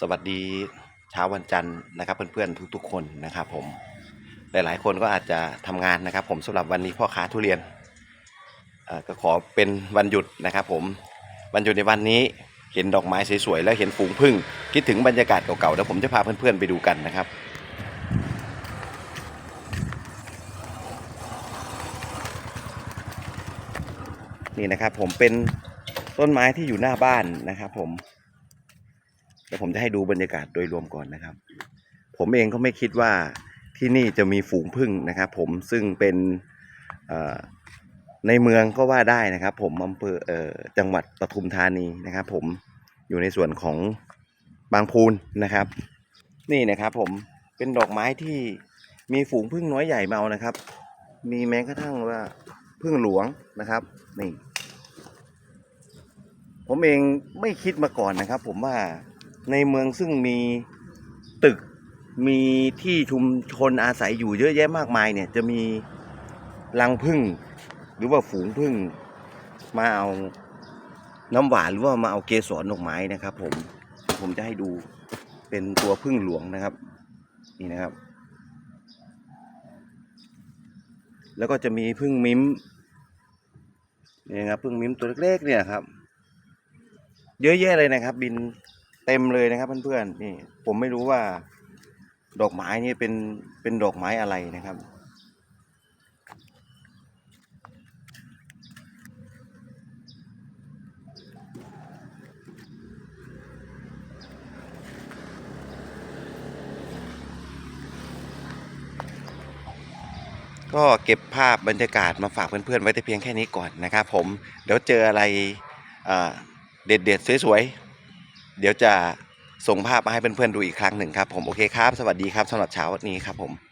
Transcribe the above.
สวัสดีเช้าวันจันทร์นะครับ เพื่อนๆทุกๆ คนนะครับ ผมหลายๆ คนก็อาจจะทำงานนะครับ ผมสำหรับวันนี้พ่อค้าทุเรียนก็ขอเป็นวันหยุดนะครับ ผมวันหยุดในวันนี้เห็นดอกไม้สวยๆแล้วเห็นฝูงผึ้งคิดถึงบรรยากาศเก่าๆเดี๋ยวผมจะพาเพื่อนๆไปดูกันนะครับนี่นะครับผมเป็นต้นไม้ที่อยู่หน้าบ้านนะครับผม เดี๋ยวผมจะให้ดูบรรยากาศโดยรวมก่อนนะครับ ผมเองก็ไม่คิดว่าที่นี่จะมีฝูงผึ้งนะครับ ผมซึ่งเป็นในเมืองก็ว่าได้นะครับ ผมอำเภอเออจังหวัดปทุมธานีนะครับ ผมอยู่ในส่วนของบางพูนนะครับ นี่นะครับผมเป็นดอกไม้ที่มีฝูงผึ้งน้อยใหญ่เมานะครับ มีแม้กระทั่งว่าพึ่งหลวงนะครับนี่ผมเองไม่คิดมาก่อนนะครับ ผมว่า ในเมืองซึ่งมีตึกมีที่ชุมชนอาศัยอยู่เยอะแยะมากมายเนี่ย จะมีรังผึ้งหรือว่าฝูงผึ้งมาเอาน้ำหวานหรือว่ามาเอาเกสรดอกไม้นะครับ ผมผมจะให้ดูเป็นตัวผึ้งหลวงนะครับ นี่นะครับ แล้วก็จะมีพึ่งมิ้มนี่นะครับพึ่งมิ้มตัวเล็กๆเนี่ยครับ เยอะแยะเลยนะครับ บิน เต็มเลยนะครับเพื่อนๆนี่ ผมไม่รู้ว่า ดอกไม้นี่เป็นเป็นดอกไม้อะไรนะครับ ก็เก็บภาพบรรยากาศมาฝากเพื่อนๆไว้แต่เพียงแค่นี้ก่อนนะครับ ผมเดี๋ยวเจออะไรเด็ดๆสวยๆ เดี๋ยวจะส่งภาพมาให้เพื่อนๆดูอีกครั้งหนึ่งครับผมโอเคครับ สวัสดีครับสำหรับเช้าวันนี้ครับผม